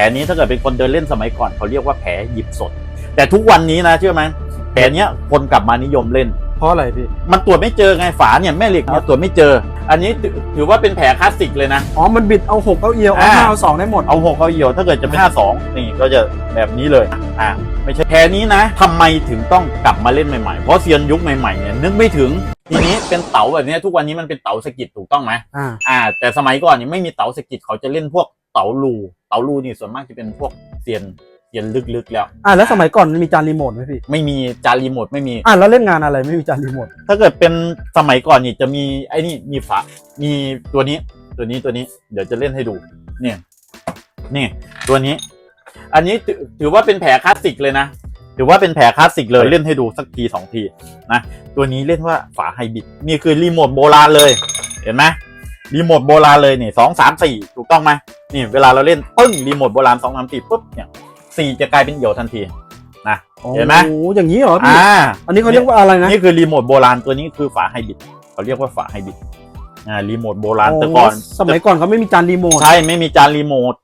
ผลนี้ถ้าเกิดเป็นคนเดินเล่นสมัยก่อนเขาเรียกว่าแผลหยิบสด แต่ทุกวันนี้นะเชื่อไหมแผลเนี้ยคนกลับมานิยมเล่น เพราะอะไรพี่ มันตรวจไม่เจอไงฝาเนี่ยแม่เหล็กเนี่ยตรวจไม่เจอ อันนี้ถือถือว่าเป็นแผลคลาสสิกเลยนะ อ๋อ มันบิดเอาหกเอาเอียวเอาอ่าห้าเอาสองได้หมด เอาหกเอาเหี่ยวถ้าเกิดจะเป็นห้าสองนี่ก็จะแบบนี้เลย อ่าไม่ใช่แผลนี้นะทำไมถึงต้องกลับมาเล่นใหม่ๆ เพราะเซียนยุคใหม่ๆเนี่ยนึกไม่ถึง ทีนี้เป็นเต๋าแบบเนี้ยทุกวันนี้มันเป็นเต๋าสะกิดถูกต้องไหมอ่าอ่า แต่สมัยก่อนนี่ไม่มีเต๋าสะกิดเขาจะเล่นพวกเต๋าลูเต๋าลูนี่ส่วนมากจะเป็นพวกเซียนเซียนลึกๆแล้ว อ่าแล้วสมัยก่อนมันมีจานรีโมทไหมพี่ไม่มีจานรีโมทไม่มี อ่าแล้วเล่นงานอะไรไม่มีจานรีโมทถ้าเกิดเป็นสมัยก่อนนี่จะมีไอ้นี่มีฝา มีตัวนี้ ตัวนี้ตัวนี้ เดี๋ยวจะเล่นให้ดู เนี่ย นี่ ตัวนี้ อันนี้ถือถือว่าเป็นแผลคลาสสิกเลยนะ ถือว่าเป็นแผลคลาสสิกเลยเล่นให้ดูสักทีสองทีนะตัวนี้เล่นว่าฝาไฮบริดนี่คือรีโมทโบราณเลย เห็นไหมรีโมทโบราณเลยนี่สองสามสี่ถูกต้องไหมนี่เวลาเราเล่นปึ้งรีโมทโบราณสองสามสี่ปุ๊บเนี่ยสี่จะกลายเป็นเหี่ยวทันทีนะเห็นไหมโอ้โหอย่างนี้เหรอพี่อ่าอันนี้เขาเรียกว่าอะไรนะนี่คือรีโมทโบราณตัวนี้คือฝาไฮบริดเขาเรียกว่าฝาไฮบริดอ่ารีโมทโบราณแต่ก่อนโสมัยก่อนเขาไม่มีจานรีโมทใช่ไม่มีจานรีโมท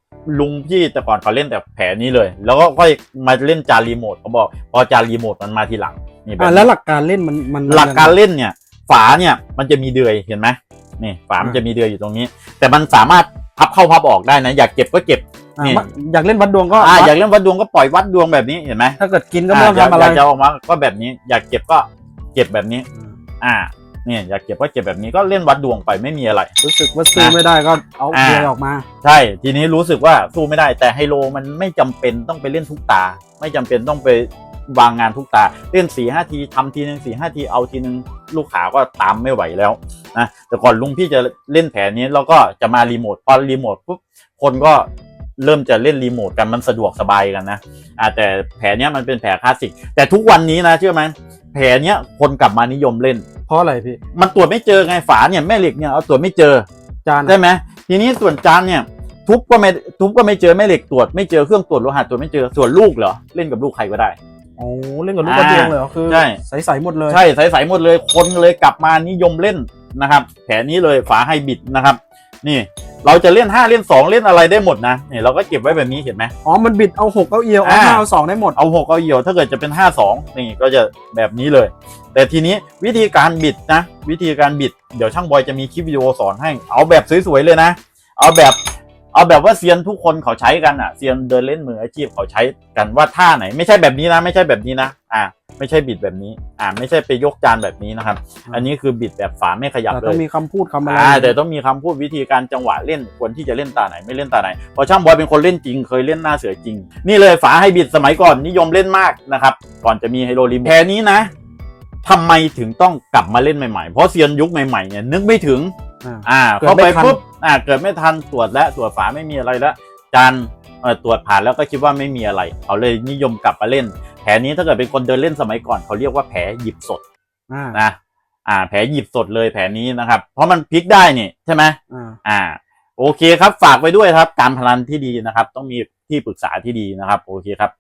ลุงพี่แต่ก่อนเขาเล่นแต่แผงนี้เลย แล้วก็ค่อยมาเล่นจานรีโมทเขาบอกพอจานรีโมทมันมาทีหลังนี่แบบอ่านี้แล้วหลักการเล่นมันมันหลักการเล่นเนี่ย ฝาเนี่ยมันจะมีเดือยเห็นไหมนี่ฝามันจะมีเดือยอยู่ตรงนี้ แต่มันสามารถพับเข้าพับออกได้นะ อยากเก็บก็เก็บอ่านี่อยากเล่นวัดดวงก็อ่าวัดอยากเล่นวัดดวงก็ปล่อยวัดดวงแบบนี้เห็นไหมถ้าเกิดกินก็อ่าไม่ต้องอยากทำอะไรอยากจะออกมาก็แบบนี้ อยากเก็บก็เก็บแบบนี้ อ่า เนี่ยอยากเก็บก็เก็บแบบนี้ก็เล่นวัดดวงไปไม่มีอะไร รู้สึกว่าซื้อไม่ได้ก็เอาอ่าเบียร์ออกมา ใช่ ทีนี้รู้สึกว่าสู้ไม่ได้แต่ไฮโลมันไม่จำเป็นต้องไปเล่นทุกตา ไม่จำเป็นต้องไปวางงานทุกตา เล่นสี่ห้าทีทำทีหนึ่งสี่ห้าทีเอาทีหนึ่งลูกค้าก็ตามไม่ไหวแล้วนะแต่ก่อนลุงพี่จะเล่นแผนนี้เราก็จะมารีโมทพอรีโมทปุ๊บคนก็เริ่มจะเล่นรีโมทกันมันสะดวกสบายกันนะอ่าแต่แผนนี้ยมันเป็นแผลคลาสสิกแต่ทุกวันนี้นะเชื่อไหมแผลเนี้ยคนกลับมานิยมเล่น เพราะอะไรพี่มันตรวจไม่เจอไงฝาเนี่ยแม่เหล็กเนี่ยเอาตรวจไม่เจอจานได้ไหมทีนี้ส่วนจานเนี่ยทุบก็ไม่ทุบก็ไม่เจอแม่เหล็กตรวจไม่เจอเครื่องตรวจโลหะตรวจไม่เจอส่วนลูกเหรอเล่นกับลูกใครก็ได้โอ้เล่นกับลูกกระเดียงเลยเหรอคือใช่ใสๆหมดเลยใช่ใสๆหมดเลยคนเลยกลับมานิยมเล่นนะครับ แผนนี้เลยฝาไฮบริดนะครับ นี่ เราจะเล่นห้าเล่นสองเล่นอะไรได้หมดนะนี่เราก็เก็บไว้แบบนี้เห็นไหม อ๋อ มันบิดเอาหกเอาเอียวเอาอ่า ห้าเอาสองได้หมด เอาหกเอาเหี่ยวถ้าเกิดจะเป็นห้าสองนี่ก็จะแบบนี้เลย แต่ทีนี้วิธีการบิดนะ วิธีการบิด เดี๋ยวช่างบอยจะมีคลิปวิดีโอสอนให้ เอาแบบสวยๆเลยนะ เอาแบบ เอาแบบว่าเซียนทุกคนเขาใช้กันอะเซียนเดินเล่นมืออาชีพเขาใช้กันว่าท่าไหน ไม่ใช่แบบนี้นะ ไม่ใช่แบบนี้นะอ่าไม่ใช่บิดแบบนี้ อ่าไม่ใช่ไปยกจานแบบนี้นะครับ อันนี้คือบิดแบบฝาไม่ขยับแต่เลต้องยมีคำพูดคำอะไร อ่าแต่ต้องมีคำพูดวิธีการจังหวะเล่นควรที่จะเล่นตาไหนไม่เล่นตาไหนเพราะช่างบอยเป็นคนเล่นจริงเคยเล่นหน้าเสือจริง นี่เลยฝาไฮบริดสมัยก่อนนิยมเล่นมากนะครับ ก่อนจะมีไฮโลลิมแพรนี้นะทำไมถึงต้องกลับมาเล่นใหม่ๆ เพราะเซียนยุคใหม่ๆเนี่ยนึกไม่ถึง อ่าอ่าเกิดเข้าไม่ไปทันปุ๊บอ่าเกิดไม่ทันตรวจแล้วตรวจฝาไม่มีอะไรแล้วจานเอ่อตรวจผ่านแล้วก็คิดว่าไม่มีอะไรเขาเลยนิยมกลับมาเล่น แผลนี้ถ้าเกิดเป็นคนเดินเล่นสมัยก่อนเขาเรียกว่าแผลหยิบสดอ่านะอ่า แผลหยิบสดเลยแผลนี้นะครับ เพราะมันพลิกได้นี่ใช่ไหมอ่าอ่า โอเคครับฝากไว้ด้วยครับ การพนันที่ดีนะครับ ต้องมีที่ปรึกษาที่ดีนะครับ โอเคครับ